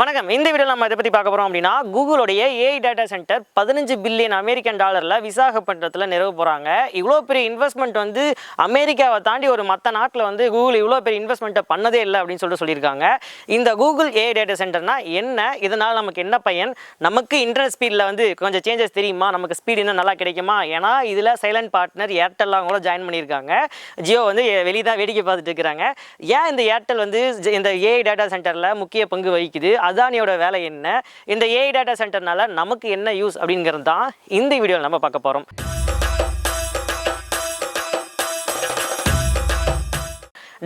வணக்கம். இந்த வீடியோ நம்ம இதை பற்றி பார்க்க போகிறோம் அப்படின்னா கூகுளுடைய ஏஐ டேட்டா சென்டர் பதினஞ்சு பில்லியன் அமெரிக்கன் டாலரில் விசாகப்பட்டினத்தில் நிறுவ போகிறாங்க இவ்வளோ பெரிய இன்வெஸ்ட்மெண்ட் வந்து அமெரிக்காவை தாண்டி ஒரு மற்ற நாட்டில் வந்து கூகுள் இவ்வளோ பெரிய இன்வெஸ்ட்மெண்ட்டை பண்ணதே இல்லை அப்படின்னு சொல்லிட்டு சொல்லியிருக்காங்க. இந்த கூகுள் ஏஐ டேட்டா சென்டர்னா என்ன? இதனால் நமக்கு என்ன பயன்? நமக்கு இன்டர்நெட் ஸ்பீடில் வந்து கொஞ்சம் சேஞ்சஸ் தெரியுமா? நமக்கு ஸ்பீடு இன்னும் நல்லா கிடைக்குமா? ஏன்னா இதில் சைலண்ட் பார்ட்னர் ஏர்டெல்லாம் கூட ஜாயின் பண்ணியிருக்காங்க. ஜியோ வந்து வெளியே தான் வேடிக்கை பார்த்துட்டு இருக்கிறாங்க. ஏன் இந்த ஏர்டெல் வந்து இந்த ஏஐ டேட்டா சென்டரில் முக்கிய பங்கு வகிக்குது? அதானியோட வேலை என்ன? இந்த ஏஐ டேட்டா சென்டர்னால நமக்கு என்ன யூஸ் அப்படிங்கிறது தான் இந்த வீடியோவில் நம்ம பார்க்க போகிறோம்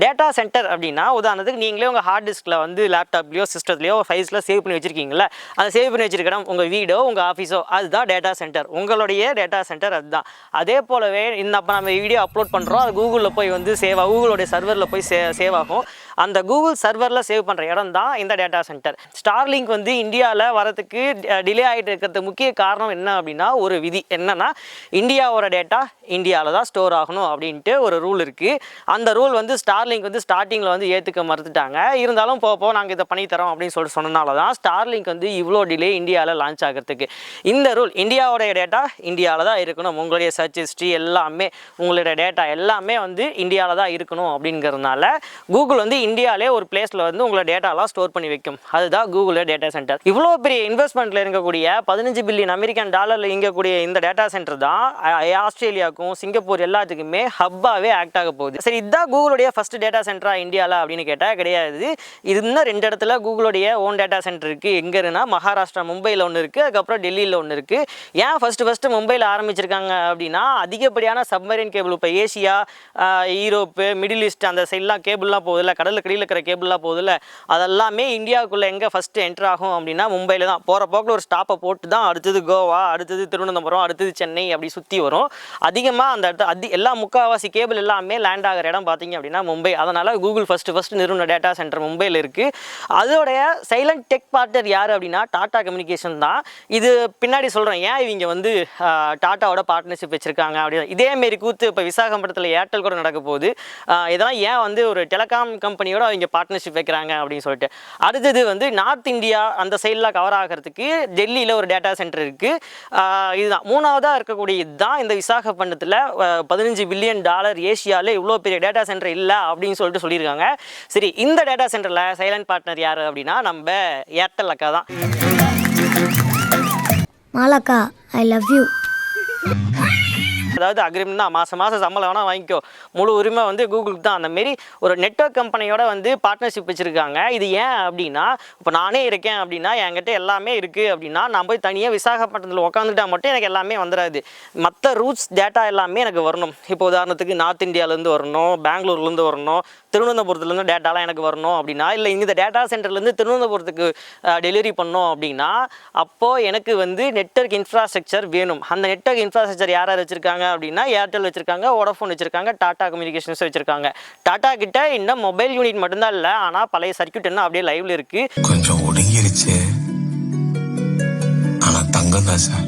டேட்டா சென்டர் அப்படின்னா உதாரணத்துக்கு நீங்களே உங்கள் ஹார்ட் டிஸ்கில் வந்து லேப்டாப்லையோ சிஸ்டத்துலையோ ஃபைல்ஸில் சேவ் பண்ணி வச்சிருக்கீங்களா அதை சேவ் பண்ணி வச்சிருக்க இடம் உங்கள் வீடோ உங்கள் ஆஃபீஸோ அதுதான் டேட்டா சென்டர் உங்களுடைய டேட்டா சென்டர் அதுதான். அதே போலவே இந்த அப்போ நம்ம வீடியோ அப்லோட் பண்ணுறோம் அது கூகுளில் போய் வந்து சேவ் ஆகும். கூகுளுடைய சர்வரில் போய் சே சேவ் ஆகும். அந்த கூகுள் சர்வரில் சேவ் பண்ணுற இடம் தான் இந்த டேட்டா சென்டர் ஸ்டார்லிங்க் வந்து இந்தியாவில் வரதுக்கு டிலே ஆகிட்டு இருக்கிறது முக்கிய காரணம் என்ன அப்படின்னா ஒரு விதி. என்னன்னா இந்தியாவோட டேட்டா இந்தியாவில் தான் ஸ்டோர் ஆகணும் அப்படின்ட்டு ஒரு ரூல் இருக்குது அந்த ரூல் வந்து ஸ்டார்லிங்க் வந்து ஸ்டார்டிங்கில் வந்து ஏற்றுக்க மறுத்துட்டாங்க. இருந்தாலும் போக போக நாங்கள் இதை பண்ணி தரோம் அப்படின்னு சொல்லிட்டு சொன்னனால தான் ஸ்டார்லிங்க் வந்து இவ்வளோ டிலே இந்தியாவில் லான்ச் ஆகிறதுக்கு. இந்த ரூல் இந்தியாவோடைய டேட்டா இந்தியாவில் தான் இருக்கணும். உங்களுடைய சர்ச் ஹிஸ்ட்ரி எல்லாமே உங்களுடைய டேட்டா எல்லாமே வந்து இந்தியாவில் தான் இருக்கணும் அப்படிங்கிறதுனால கூகுள் வந்து இந்தியாவிலே ஒரு பிளேஸில் வந்து உங்களை டேட்டாலாம் ஸ்டோர் பண்ணி வைக்கும். அதுதான் கூகுள் டேட்டா சென்டர் இவ்வளோ பெரிய இன்வெஸ்ட்மெண்ட்டில் இருக்கக்கூடிய பதினஞ்சு பில்லியன் அமெரிக்கன் டாலரில் இயங்கக்கூடிய இந்த டேட்டா சென்டர் தான் ஆஸ்திரேலியாவுக்கும் சிங்கப்பூர் எல்லாத்துக்குமே ஹப்பாகவே ஆக்ட் ஆக போகுது. சரி இதுதான் கூகுளுடைய ஃபர்ஸ்ட் டேட்டா சென்டரா இந்தியாவில் அப்படின்னு கேட்டால் கிடையாது. இது இன்னும் ரெண்டு இடத்துல கூகுளுடைய ஓன் டேட்டா சென்டர் இருக்குது எங்கே இருக்குன்னா மகாராஷ்டிரா மும்பையில் ஒன்று இருக்குது அதுக்கப்புறம் டெல்லியில் ஒன்று இருக்குது ஏன் ஃபஸ்ட்டு ஃபஸ்ட்டு மும்பையில் ஆரம்பிச்சிருக்காங்க அப்படின்னா அதிகப்படியான சப்மரீன் கேபிள் இப்போ ஏசியா ஈரோப்பு மிடில் ஈஸ்ட் அந்த சைட்லாம் கேபிள்லாம் போகுதுல்ல கடல் கீழே இருக்கிற கேபிள்லாம் போகுதுல்ல அதெல்லாமே இந்தியாவுக்குள்ளே எங்கே ஃபஸ்ட்டு என்டர் ஆகும் அப்படின்னா மும்பையில் தான். போகிற போக்கில் ஒரு ஸ்டாப்பை போட்டு தான் அடுத்தது கோவா அடுத்தது திருவனந்தபுரம் அடுத்தது சென்னை அப்படி சுற்றி வரும். அதிகமாக அந்த இடத்துல அதி எல்லா முக்கால்வாசி கேபிள் எல்லாமே லேண்ட் ஆகிற இடம் பார்த்தீங்க அப்படின்னா மும்பை. அதனால் கூகுள் ஃபஸ்ட்டு ஃபஸ்ட்டு நிறுவன டேட்டா சென்டர் மும்பையில் இருக்குது அதோடைய சைலண்ட் டெக் பார்ட்னர் யார் அப்படின்னா டாடா கம்யூனிகேஷன் தான். இது பின்னாடி சொல்கிறேன் ஏன் இவங்க வந்து டாட்டாவோட பார்ட்னர்ஷிப் வச்சுருக்காங்க அப்படின்னு. இதேமாரி கூத்து இப்போ விசாகப்பட்டினத்தில் ஏர்டெல் கூட நடக்க போகுது. இதெல்லாம் ஏன் வந்து ஒரு டெலிகாம் கம்பெனியோட அவங்க பார்ட்னர்ஷிப் வைக்கிறாங்க அப்படின்னு சொல்லிட்டு. அடுத்தது வந்து நார்த் இந்தியா அந்த சைடில் கவர் ஆகிறதுக்கு டெல்லியில் ஒரு டேட்டா சென்டர் இருக்குது இதுதான். மூணாவதாக இருக்கக்கூடிய இதுதான் இந்த விசாகப்பட்டினத்தில் பதினஞ்சு பில்லியன் டாலர் ஏஷியாவில் இவ்வளோ பெரிய டேட்டா சென்டர் இல்லை அப்படின்னு சொல்லிட்டு சொல்லியிருக்காங்க. சரி இந்த டேட்டா சென்டரில் சைலண்ட் பார்ட்னர் யார் அப்படின்னா நம்ம ஏர்டெல் அக்கா தான். மாலாக்கா ஐ லவ் யூ அதாவது அக்ரிமெண்ட் தான் மாதம் மாதம் சம்பளம் வேணால் வாங்கிக்கோ. முழு உரிமை வந்து கூகுளுக்கு தான். அந்த மாரி ஒரு நெட்ஒர்க் கம்பெனியோட வந்து பார்ட்னர்ஷிப் வச்சுருக்காங்க. இது ஏன் அப்படின்னா இப்போ நானே இருக்கேன் அப்படின்னா என்கிட்ட எல்லாமே இருக்குது அப்படின்னா நான் போய் தனியாக விசாகப்பட்டினத்தில் உட்காந்துட்டா மட்டும் எனக்கு எல்லாமே வந்துடாது மற்ற ரூட்ஸ் டேட்டா எல்லாமே எனக்கு வரணும். இப்போ உதாரணத்துக்கு நார்த் இந்தியாவிலேருந்து வரணும் பெங்களூர்லேருந்து வரணும் திருவனந்தபுரத்துலேருந்து டேட்டாலாம் எனக்கு வரணும் அப்படின்னா இல்லை இந்த டேட்டா சென்டர்லேருந்து திருவனந்தபுரத்துக்கு டெலிவரி பண்ணோம் அப்படின்னா அப்போது எனக்கு வந்து நெட்ஒர்க் இன்ஃப்ராஸ்ட்ரக்சர் வேணும். அந்த நெட்ஒர்க் இன்ஃப்ராஸ்ட்ரக்சர் யார் யார் வச்சுருக்காங்க? அப்படின்னா ஏர்டெல் வச்சுருக்காங்க வோடஃபோன் வச்சுருக்காங்க டாடா கம்யூனிகேஷன்ஸ் வச்சுருக்காங்க. டாடா கிட்ட இன்னும் மொபைல் யூனிட் மட்டும்தான் இல்லை ஆனால் பழைய சர்க்யூட் இன்னும் அப்படியே லைவ்ல இருக்குது கொஞ்சம் ஒடுங்கிருச்சு. ஆனால் தங்கம் தான் சார்.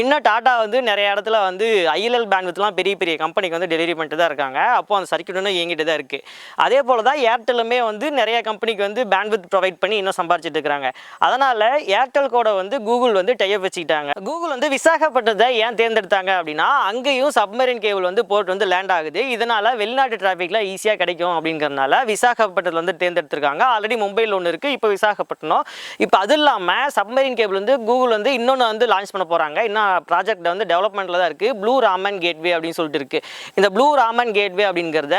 இன்னும் டாட்டா வந்து நிறைய இடத்துல வந்து ஐஎல்எல் பேண்ட்வித்லாம் பெரிய பெரிய கம்பெனிக்கு வந்து டெலிவரி பண்ணிட்டு தான் இருக்காங்க. அப்போ அந்த சர்க்கியூட் இன்னும் இயங்கிட்டு தான் இருக்குது அதே போல் தான் ஏர்டெல்லுமே வந்து நிறைய கம்பெனிக்கு வந்து பேண்ட்வித் ப்ரொவைட் பண்ணி இன்னும் சம்பாரிச்சிட்டு இருக்கிறாங்க அதனால் ஏர்டெல் கூட வந்து கூகுள் வந்து டைப் வச்சுக்கிட்டாங்க. கூகுள் வந்து விசாகப்பட்டதை ஏன் தேர்ந்தெடுத்தாங்க அப்படின்னா அங்கேயும் சப்மரின் கேபிள் வந்து போர்ட் வந்து லேண்ட் ஆகுது. இதனால் வெளிநாட்டு டிராஃபிக்லாம் ஈஸியாக கிடைக்கும் அப்படிங்கிறதுனால விசாகப்பட்டத்தில் வந்து தேர்ந்தெடுத்திருக்காங்க. ஆல்ரெடி மும்பையில் ஒன்று இருக்குது இப்போ விசாகப்பட்டினம். இப்போ அது இல்லாமல் சப்மரின் கேபிள் வந்து கூகுள் வந்து இன்னொன்று வந்து லான்ச் பண்ண போகிறாங்க இன்னும் ப்ராஜெக்ட் வந்து டெவலப்மெண்ட்டில் தான் இருக்குது ப்ளூ ராமன் கேட்வே அப்படின்னு சொல்லிட்டு இருக்குது இந்த ப்ளூ ராமன் கேட்வே அப்படிங்கிறத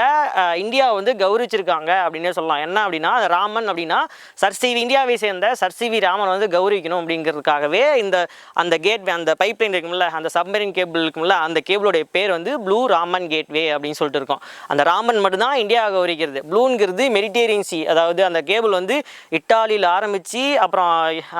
இந்தியா வந்து கௌரவிச்சிருக்காங்க அப்படின்னே சொல்லலாம். என்ன அப்படின்னா அந்த ராமன் அப்படின்னா சர் சிவி இந்தியாவை சேர்ந்த சர் சிவி ராமன் வந்து கௌரவிக்கணும் அப்படிங்கிறதுக்காகவே இந்த அந்த கேட்வே அந்த பைப் லைன் இருக்கும்ல அந்த சப்மரின் கேபிள் இருக்கும்ல அந்த கேபிளுடைய பேர் வந்து ப்ளூ ராமன் கேட்வே அப்படின்னு சொல்லிட்டு இருக்கோம். அந்த ராமன் மட்டும்தான் இந்தியா கௌரவிக்கிறது. ப்ளூங்கிறது மெடிட்டேரியன் சி அதாவது அந்த கேபிள் வந்து இட்டாலியில் ஆரம்பித்து அப்புறம்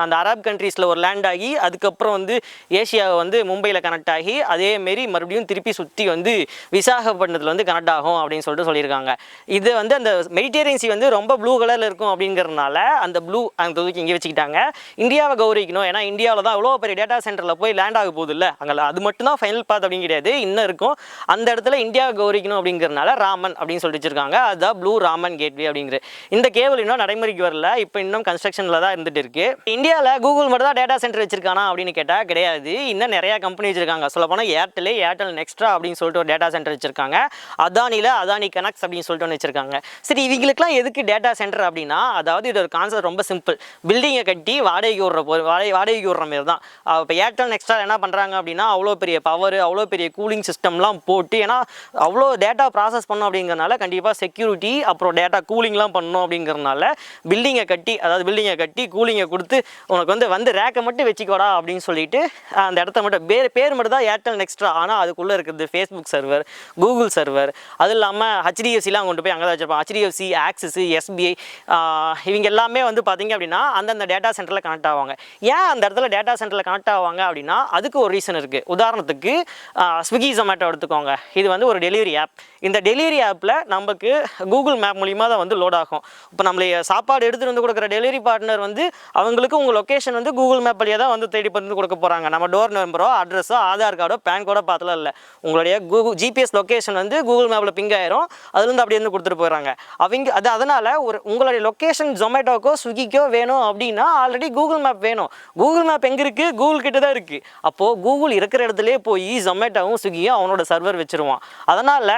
அந்த அரப் கண்ட்ரீஸில் ஒரு லேண்ட் ஆகி அதுக்கப்புறம் வந்து ஏஷியா வந்து மும்பையில் கனெக்ட் ஆகி அதேமாரி மறுபடியும் திருப்பி சுற்றி வந்து விசாகப்பட்டினத்தில் வந்து கனெக்ட் ஆகும் அப்படின்னு சொல்லிட்டு சொல்லியிருக்காங்க. இது வந்து அந்த மெடிடேரியன் சி வந்து ரொம்ப ப்ளூ கலரில் இருக்கும் அப்படிங்கிறதுனால அந்த ப்ளூ அந்த தூக்கி இங்கே வச்சுக்கிட்டாங்க. இந்தியாவை கௌரவிக்கணும். ஏன்னா இந்தியாவில் தான் இவ்வளோ பெரிய டேட்டா சென்டரில் போய் லேண்ட் ஆக போகுது இல்லை அங்கே அது மட்டும் தான் ஃபைனல் பாத் அப்படின்னு கிடையாது. இன்னும் இருக்கும். அந்த இடத்துல இந்தியாவை கௌரவிக்கணும் அப்படிங்கிறனால ராமன் அப்படின்னு சொல்லிட்டு வச்சிருக்காங்க. அதுதான் ப்ளூ ராமன் கேட்வே அப்படிங்கிற. இந்த கேபிள் இன்னும் நடைமுறைக்கு வரல. இப்போ இன்னும் கன்ஸ்ட்ரக்ஷனில் தான் இருந்துட்டு இருக்கு. இந்தியாவில் கூகுள் மட்டும் தான் டேட்டா சென்டர் வச்சிருக்கானா அப்படின்னு கேட்டால் கிடையாது. இன்னும் நிறையா கம்பெனி வச்சிருக்காங்க. சொல்ல போனால் ஏர்டெல் ஏர்டெல் நெக்ஸ்ட்ரா அப்படின்னு சொல்லிட்டு ஒரு டேட்டா சென்டர் வச்சிருக்காங்க. அதானியில் அதானி கனெக்ட்ஸ் அப்படின்னு சொல்லிட்டு ஒன்று வச்சிருக்காங்க. சரி இவங்களுக்குலாம் எதுக்கு டேட்டா சென்டர் அப்படின்னா அதாவது இது ஒரு கான்செப்ட் ரொம்ப சிம்பிள் பில்டிங்கை கட்டி வாடகைக்கு விடுற போ வாடகை வாடகைக்கு விடுற மாதிரி தான் இப்போ ஏர்டெல் நெக்ஸ்ட்ரா என்ன பண்ணுறாங்க அப்படின்னா அவ்வளோ பெரிய பவர் அவ்வளோ பெரிய கூலிங் சிஸ்டம்லாம் போட்டு ஏன்னா அவ்வளோ டேட்டா ப்ராசஸ் பண்ணோம் அப்படிங்கிறனால கண்டிப்பாக செக்யூரிட்டி அப்புறம் டேட்டா கூலிங்லாம் பண்ணணும் அப்படிங்கிறனால பில்டிங்கை கட்டி அதாவது பில்டிங்கை கட்டி கூலிங்கை கொடுத்து உனக்கு வந்து வந்து ரேக்கை மட்டும் வச்சுக்கோடா அப்படின்னு சொல்லிட்டு அந்த இடத்த மட்டும் பேர் பேர் மட்டும் தான் ஏர்டெல் நெக்ஸ்ட்ரா ஆனால் அதுக்குள்ளே இருக்கிறது ஃபேஸ்புக் சர்வர் கூகுள் சர்வர் அது இல்லாமல் ஹெச்டிஎஃப்சிலாம் கொண்டு போய் அங்கே தான் வச்சிருப்பாங்க ஹெச்டிஎஃப்சி ஆக்சிஸ் எஸ்பிஐ இவங்க எல்லாமே வந்து பார்த்தீங்க அப்படின்னா அந்தந்த டேட்டா சென்டரில் கனெக்ட் ஆவாங்க. ஏன் அந்த இடத்துல டேட்டா சென்டரில் கனெக்ட் ஆவாங்க அப்படின்னா அதுக்கு ஒரு ரீசன் இருக்குது உதாரணத்துக்கு ஸ்விக்கி ஜொமேட்டோ எடுத்துக்கோங்க. இது வந்து ஒரு டெலிவரி ஆப் இந்த டெலிவரி ஆப்பில் நமக்கு கூகுள் மேப் மூலிமா தான் வந்து லோட் ஆகும். இப்போ நம்மளை சாப்பாடு எடுத்துகிட்டு வந்து கொடுக்குற டெலிவரி பார்ட்னர் வந்து அவங்களுக்கு உங்கள் லொக்கேஷன் வந்து கூகுள் மேப் வழியாக தான் வந்து தேடி வந்து கொடுக்க போகிறாங்க நம்ம டோர் நம்பரோ அட்ரஸோ ஆதார் கார்டோ பேன் கார்டோ பார்த்தலாம் இல்லை. உங்களுடைய கூகுள் ஜிபிஎஸ் லொக்கேஷன் வந்து கூகுள் மேப்பில் பிங் ஆயிரும். அதுலேருந்து அப்படியே வந்து கொடுத்துட்டு போயிடுறாங்க அவங்க அது அதனால் ஒரு உங்களுடைய லொக்கேஷன் ஜொமேட்டோக்கோ ஸ்விக்கிக்கோ வேணும் அப்படின்னா ஆல்ரெடி கூகுள் மேப் வேணும். கூகுள் மேப் எங்கே இருக்குது கூகுள் கிட்ட தான் இருக்குது அப்போது கூகுள் இருக்கிற இடத்துலயே போய் ஜொமேட்டோவும் ஸ்விக்கியும் அவனோட சர்வர் வச்சிருவான். அதனால்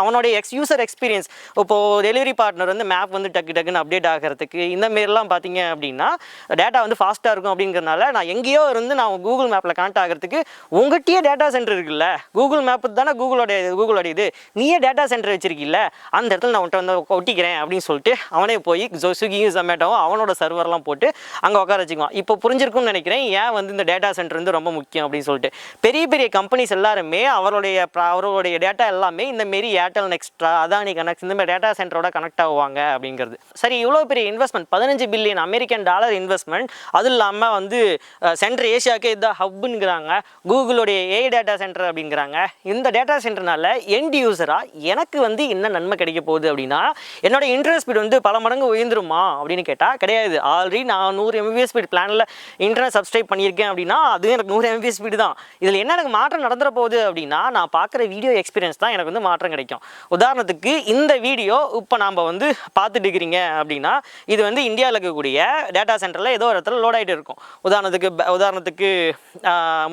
அவனுடைய எக்ஸ் யூசர் எக்ஸ்பீரியன்ஸ் இப்போது டெலிவரி பார்ட்னர் வந்து மேப் வந்து டக்கு டக்குன்னு அப்டேட் ஆகிறதுக்கு இந்த மாரிலாம் பார்த்தீங்க அப்படின்னா டேட்டா வந்து ஃபாஸ்ட்டாக இருக்கும் அப்படிங்கிறனால நான் எங்கேயோ இருந்து நான் கூகுள் மேப்பில் கன்வெர்ட் ஆகிறதுக்கு உங்கள்கிட்டயே டேட்டா சென்டர் இருக்குல்ல? கூகுள் மேப்பு தானே கூகுளோடைய கூகுளோட இது. நீயே டேட்டா சென்டர் வச்சிருக்கீல்ல? அந்த இடத்துல நான் உன்ட்ட வந்து ஒட்டிக்கிறேன் அப்படின்னு சொல்லிட்டு அவனே போய் ஸ்விக்கியும் ஜொமேட்டோவும் அவனோட சர்வர்லாம் போட்டு அங்கே உட்கார வச்சுக்குவான். இப்போ புரிஞ்சிருக்கும்னு நினைக்கிறேன் ஏன் வந்து இந்த டேட்டா சென்டர் வந்து ரொம்ப முக்கியம் அப்படின்னு சொல்லிட்டு. பெரிய பெரிய கம்பெனிஸ் எல்லாருமே அவருடைய அவருடைய டேட்டா எல்லாமே இந்த மாரி ஏர்டெல் நெக்ஸ்ட்ரா அதானி கனெக்ட் இந்த மாதிரி டேட்டா சென்டரோட கனெக்ட் ஆகுவாங்க அப்படிங்கிறது. சரி இவ்வளோ பெரிய இன்வெஸ்ட்மெண்ட் பதினஞ்சு பில்லியன் அமெரிக்கன் டாலர் இன்வெஸ்ட்மெண்ட் அது இல்லாமல் வந்து சென்ட்ரல் ஏஷியாவுக்கே இதான் இதுதான் அப்படிங்கிறாங்க கூகுளுடைய ஏ டேட்டா சென்டர் அப்படிங்கிறாங்க. இந்த டேட்டா சென்டர்னால எண்ட் யூசராக எனக்கு வந்து என்ன நன்மை கிடைக்க போகுது அப்படின்னா என்னோட இன்டர்நெட் ஸ்பீட் வந்து பல மடங்கு உயர்ந்துருமா அப்படின்னு கேட்டால் கிடையாது. ஆல்ரெடி நான் நூறு எம்பிபிஎஸ் ஸ்பீட் பிளானில் இன்டர்நெட் சப்ஸ்கிரைப் பண்ணியிருக்கேன் அப்படின்னா அதுவும் எனக்கு நூறு எம்பிபிஎஸ் ஸ்பீடு தான். இதில் என்ன எனக்கு மாற்றம் நடந்துற போகுது அப்படின்னா நான் பார்க்குற வீடியோ எக்ஸ்பீரியன்ஸ் தான் எனக்கு வந்து மாற்றம் கிடைக்கும். உதாரணத்துக்கு இந்த வீடியோ இப்போ நாம் வந்து பார்த்துட்டு இருக்கிறீங்க அப்படின்னா இது வந்து இந்தியாவில் இருக்கக்கூடிய டேட்டா சென்டரில் ஏதோ ஒரு இடத்துல லோட் ஆகிட்டு இருக்கும். உதாரணத்துக்கு உதாரணத்துக்கு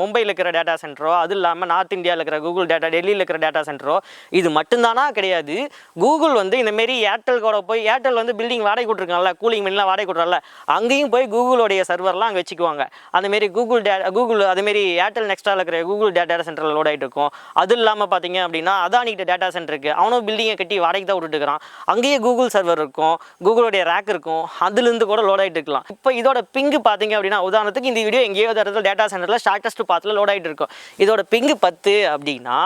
மும்பையில் இருக்கிற டேட்டா சென்டரோ அது இல்லாமல் நார்த் இந்தியாவில் இருக்கிற கூகுள் டேட்டா டெல்லியில் இருக்கிற டேட்டா சென்டரோ இது மட்டும்தானா? கிடையாது. கூகுள் வந்து இந்தமாரி ஏர்டெல் கூட போய் ஏர்டெல் வந்து பில்டிங் வாடகை கொடுத்துருக்காங்கல்ல கூலிங் மில்லாம் வாடகை கொடுறாங்கல்ல அங்கேயும் போய் கூகுளோடைய சர்வர்லாம் அங்கே வச்சுக்குவாங்க. அந்தமாரி கூகுள் டே கூகுள் அதுமாரி ஏர்டெல் நெக்ஸ்ட்டாக இருக்கிற கூகுள் டேட்டா சென்டரில் லோட் ஆகிட்டு இருக்கும். அது இல்லாமல் பார்த்தீங்க அப்படின்னா அதானிக்கிட்ட டேட்டா சென்டர் இருக்குது அவனும் பில்டிங்கை கட்டி வாடகை தான் விட்டுட்டு இருக்கிறான் அங்கேயே கூகுள் சர்வர் இருக்கும். கூகுளோடைய ரேக் இருக்கும். அதுலேருந்து கூட லோட் ஆகிட்டு இருக்கலாம். இப்போ இதோட பிங்கு பார்த்தீங்க அப்படின்னா உதாரணத்துக்கு இந்த வீடியோ எங்கேயோ இடத்துல டேட்டா சென்டரில் ஷார்ட்டஸ்ட் பாத்தில் லோட் ஆகிட்டு இருக்கும். இதோட பிங்கு பத்து அப்படின்னா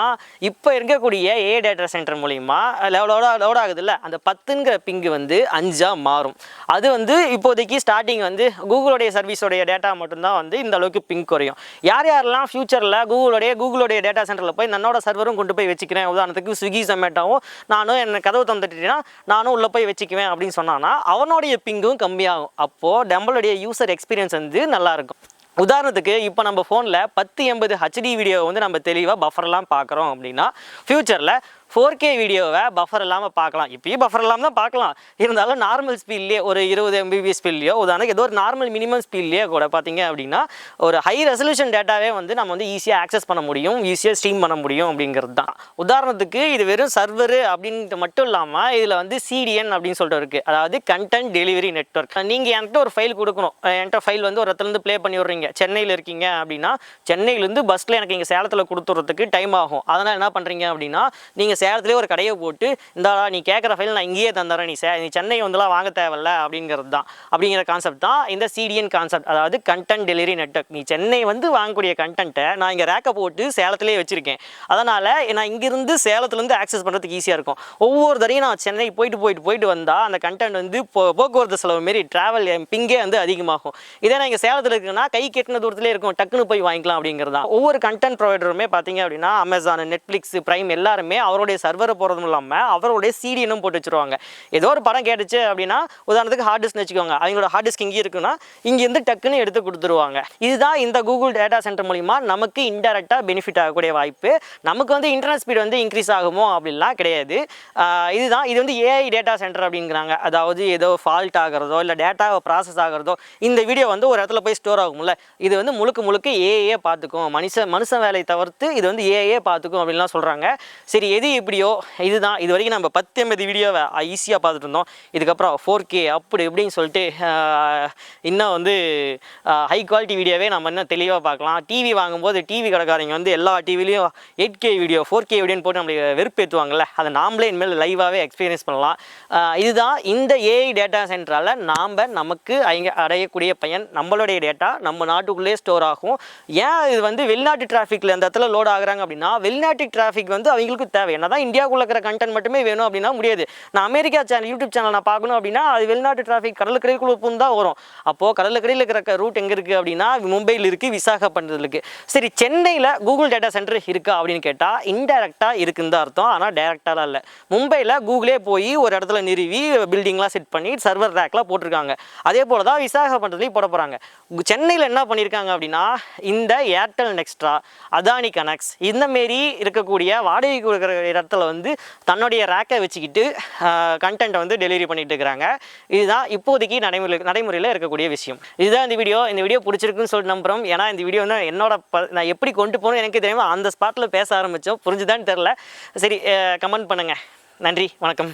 இப்போ இருக்கக்கூடிய ஏ டேட்டா சென்டர் மூலிமா லோட லோட் ஆகுதுல்ல? அந்த பத்துங்கிற பிங்கு வந்து அஞ்சாக மாறும். அது வந்து இப்போதைக்கு ஸ்டார்டிங் வந்து கூகுளுடைய சர்வீஸோடைய டேட்டா மட்டும்தான் வந்து இந்த அளவுக்கு பிங்க் குறையும். யார் யாரெல்லாம் ஃபியூச்சரில் கூகுளுடைய கூகுளுடைய டேட்டா சென்டரில் போய் நன்னோட சர்வரும் கொண்டு போய் வச்சுக்கிறேன் உதாரணத்துக்கு ஸ்விக்கி ஜொமேட்டோவும் நானும் என்ன கதவு தந்துட்டீங்கன்னா நானும் உள்ளே போய் வச்சுக்குவேன் அப்படின்னு சொன்னான்னா அவனுடைய பிங்கும் கம்மியாகும். அப்போது நம்மளுடைய யூசர் எக்ஸ்பீரியன்ஸ் வந்து நல்லாயிருக்கும் உதாரணத்துக்கு இப்போ நம்ம ஃபோனில் பத்து எண்பது ஹெச்டி வீடியோ வந்து நம்ம தெளிவாக பஃபர்லாம் பார்க்குறோம் அப்படின்னா ஃப்யூச்சரில் ஃபோர் கே வீடியோவை பஃபர் இல்லாமல் பார்க்கலாம். இப்பயும் பஃபர் இல்லாமல் தான் பார்க்கலாம். இருந்தாலும் நார்மல் ஸ்பீட்லேயே ஒரு இருபது எம்பிபிஎஸ் ஸ்பீட்லையோ உதாரணம் ஏதோ ஒரு நார்மல் மினிமம் ஸ்பீட்லேயே கூட பார்த்தீங்க அப்படின்னா ஒரு ஹை ரெசல்யூஷன் டேட்டாவே வந்து நம்ம வந்து ஈஸியாக ஆக்சஸ் பண்ண முடியும் ஈஸியாக ஸ்ட்ரீம் பண்ண முடியும் அப்படிங்கிறது தான். உதாரணத்துக்கு இது வெறும் சர்வரு அப்படின்ட்டு மட்டும் இல்லாமல் இதில் வந்து சிடிஎன் அப்படின்னு சொல்லிட்டு இருக்குது அதாவது கண்டென்ட் டெலிவரி நெட்வொர்க் நீங்கள் என்கிட்ட ஒரு ஃபைல் கொடுக்கணும். என்கிட்ட ஃபைல் வந்து ஒரு இடத்துலேருந்து ப்ளே பண்ணி விட்றீங்க. சென்னையில் இருக்கீங்க அப்படின்னா சென்னையிலேருந்து பஸ்ஸில் எனக்கு இங்கே சேலத்தில் கொடுத்துறதுக்கு டைம் ஆகும். அதனால் என்ன பண்ணுறீங்க அப்படின்னா நீங்கள் சேலத்துலேயே ஒரு கடையை போட்டு இந்தாடா நீ கேட்குற ஃபைல் நான் இங்கேயே தந்துடுறேன் நீ சே நீ சென்னை வந்துலாம் வாங்க தேவையில்ல அப்படிங்கிறது தான். அப்படிங்கிற கான்செப்ட் தான் இந்த சிடிஎன் கான்செப்ட் அதாவது கண்டென்ட் டெலிவரி நெட்ஒர்க் நீ சென்னை வந்து வாங்கக்கூடிய கண்டென்ட்டை நான் இங்கே ரேக்கை போட்டு சேலத்திலே வச்சுருக்கேன். அதனால் நான் இங்கேருந்து சேலத்துலேருந்து ஆக்சஸ் பண்ணுறதுக்கு ஈஸியாக இருக்கும். ஒவ்வொரு தடையும் நான் சென்னை போயிட்டு போயிட்டு போயிட்டு வந்தால் அந்த கண்டென்ட் வந்து போ போக்குவரத்து செலவு மாரி ட்ராவல் பிங்கே வந்து அதிகமாகும். இதே நான் இங்கே சேலத்தில் இருக்குன்னா கை கெட்டின தூரத்துலேயே இருக்கும் டக்குன்னு போய் வாங்கிக்கலாம் அப்படிங்கிறது தான். ஒவ்வொரு கண்டென்ட் ப்ரொவைடருமே பார்த்தீங்க அப்படின்னா அமேசான் நெட்ஃப்ளிக்ஸ் ப்ரைம் எல்லாருமே அவரோட அவருடைய சர்வரை போகிறதும் இல்லாமல் அவருடைய சீடியனும் போட்டு வச்சுருவாங்க. ஏதோ ஒரு படம் கேட்டுச்சு அப்படின்னா உதாரணத்துக்கு ஹார்ட் டிஸ்க் வச்சுக்கோங்க. அவங்களோட ஹார்ட் டிஸ்க் இங்கே இருக்குன்னா இங்கேருந்து டக்குன்னு எடுத்து கொடுத்துருவாங்க. இதுதான் இந்த கூகுள் டேட்டா சென்டர் மூலிமா நமக்கு இன்டெரக்டாக பெனிஃபிட் ஆகக்கூடிய வாய்ப்பு. நமக்கு வந்து இன்டர்நெட் ஸ்பீடு வந்து இன்க்ரீஸ் ஆகுமோ அப்படின்லாம் கிடையாது. இதுதான் இது வந்து ஏஐ டேட்டா சென்டர் அப்படிங்கிறாங்க. அதாவது ஏதோ ஃபால்ட் ஆகிறதோ இல்லை டேட்டா ப்ராசஸ் ஆகிறதோ இந்த வீடியோ வந்து ஒரு இடத்துல போய் ஸ்டோர் ஆகும்ல. இது வந்து முழுக்க முழுக்க ஏஏ பார்த்துக்கும். மனுஷன் மனுஷன் வேலையை தவிர்த்து இது வந்து ஏஏ பார்த்துக்கும் அப்படின்லாம் சொல்கிறாங்க சரி எது எப்படியோ இதுதான். இது வரைக்கும் நம்ம பத்து எண்பது வீடியோவை ஈஸியாக பார்த்துட்டு இருந்தோம் இதுக்கப்புறம் ஃபோர் கே அப்படி இப்படின்னு சொல்லிட்டு இன்னும் வந்து ஹை குவாலிட்டி வீடியோவே நம்ம இன்னும் தெளிவாக பார்க்கலாம். டிவி வாங்கும்போது டிவி கடைக்காரங்க வந்து எல்லா டிவிலையும் eight K video four K வீடியோன்னு போட்டு நம்மளுக்கு வெறுப்பேற்றுவாங்கல்ல அதை நாமளே இனிமேல் லைவாகவே எக்ஸ்பீரியன்ஸ் பண்ணலாம். இதுதான் இந்த ஏஐ டேட்டா சென்டரால் நாம் நமக்கு அங்க அடையக்கூடிய பயன். நம்மளுடைய டேட்டா நம்ம நாட்டுக்குள்ளேயே ஸ்டோர் ஆகும். ஏன் இது வந்து வெளிநாட்டு டிராஃபிக்கில் அந்த இடத்துல லோட் ஆகுறாங்க அப்படின்னா வெளிநாட்டு டிராஃபிக் வந்து அவங்களுக்கு தேவை. என்னதான் இந்தியாவுக்குள்ள இருக்கிற கண்டென்ட் மட்டுமே வேணும் அப்படின்னா முடியாது. நான் அமெரிக்கா சேனல் யூடியூப் சேனல் நான் பார்க்கணும் அப்படின்னா அது வெளிநாட்டு டிராஃபிக் கடலுக்கரைக்குள்ள பூந்து தான் வரும். அப்போது கடலுக்கரையில் இருக்கிற ரூட் எங்கே இருக்குது அப்படின்னா மும்பையில் இருக்குது விசாகப்பட்டினத்தில் இருக்குது சரி சென்னையில் கூகுள் டேட்டா சென்டர் இருக்கா அப்படின்னு கேட்டால் இன்டெரக்டாக இருக்குன்னு தான் அர்த்தம். ஆனால் டேரெக்டாலாம் இல்லை. மும்பையில் கூகுளே போய் ஒரு இடத்துல நிறுவி பில்டிங்லாம் செட் பண்ணி சர்வர் ரேக்லாம் போட்டிருக்காங்க. அதே போல் தான் விசாகப்பட்டினத்துலையும் போட போகிறாங்க சென்னையில் என்ன பண்ணியிருக்காங்க அப்படின்னா இந்த ஏர்டெல் நெக்ஸ்ட்ரா அதானி கனெக்ட்ஸ் இந்த மாரி இருக்கக்கூடிய வாடகை கொடுக்குற இடத்துல வந்து தன்னுடைய ரேக்கை வச்சுக்கிட்டு கண்டென்ட்டை வந்து டெலிவரி பண்ணிட்டு இருக்கிறாங்க. இதுதான் இப்போதைக்கு நடைமுறை நடைமுறையில் இருக்கக்கூடிய விஷயம். இதுதான் இந்த வீடியோ இந்த வீடியோ பிடிச்சிருக்குன்னு சொல்லிட்டு நம்புகிறோம் ஏன்னா இந்த வீடியோ வந்து என்னோட ப நான் எப்படி கொண்டு போகணும் எனக்கு தெரியுமா அந்த ஸ்பாட்டில் பேச ஆரம்பித்தோம் புரிஞ்சுதான்னு தெரில சரி கமெண்ட் பண்ணுங்கள் நன்றி. வணக்கம்.